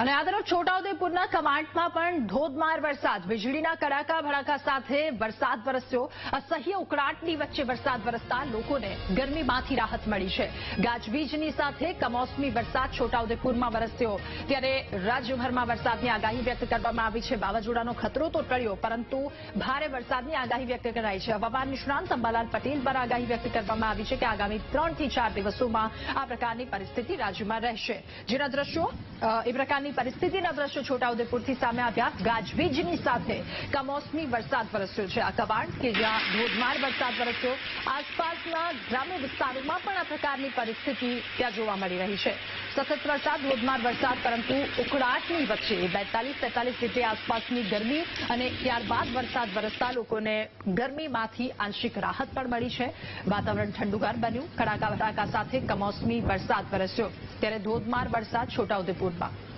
અને આ છોટાઉદેપુરના કમાન્ડમાં પણ ધોધમાર વરસાદ. વીજળીના કડાકા ભડાકા સાથે વરસાદ વરસ્યો. અસહ્ય ઉકળાટની વચ્ચે વરસાદ વરસતા લોકોને ગરમીમાંથી રાહત મળી છે. ગાજવીજની સાથે કમોસમી વરસાદ છોટાઉદેપુરમાં વરસ્યો. ત્યારે રાજ્યભરમાં વરસાદની આગાહી વ્યક્ત કરવામાં આવી છે. વાવાઝોડાનો ખતરો તો ટળ્યો, પરંતુ ભારે વરસાદની આગાહી વ્યક્ત કરાઈ છે. હવામાન નિષ્ણાંત અંબાલાલ પટેલ પર આગાહી વ્યક્ત કરવામાં આવી છે કે આગામી ત્રણથી ચાર દિવસોમાં આ પ્રકારની પરિસ્થિતિ રાજ્યમાં રહેશે. જેના દ્રશ્યો એ પ્રકારની પરિસ્થિતિના દ્રશ્યો છોટાઉદેપુરથી સામે આવ્યા. ગાજવીજની સાથે કમોસમી વરસાદ વરસ્યો છે. આ કબાટ કે જ્યાં ધોધમાર વરસાદ વરસ્યો. આસપાસના ગ્રામ્ય વિસ્તારોમાં પણ આ પ્રકારની પરિસ્થિતિ ત્યાં જોવા મળી રહી છે. સતત વરસાદ, ધોધમાર વરસાદ, પરંતુ ઉકળાટની વચ્ચે બેતાલીસ, તેતાલીસ ડિગ્રી આસપાસની ગરમી અને ત્યારબાદ વરસાદ વરસતા લોકોને ગરમીમાંથી આંશિક રાહત પણ મળી છે. વાતાવરણ ઠંડુગાર બન્યું. કડાકા વડાકા સાથે કમોસમી વરસાદ વરસ્યો. ત્યારે ધોધમાર વરસાદ છોટાઉદેપુરમાં.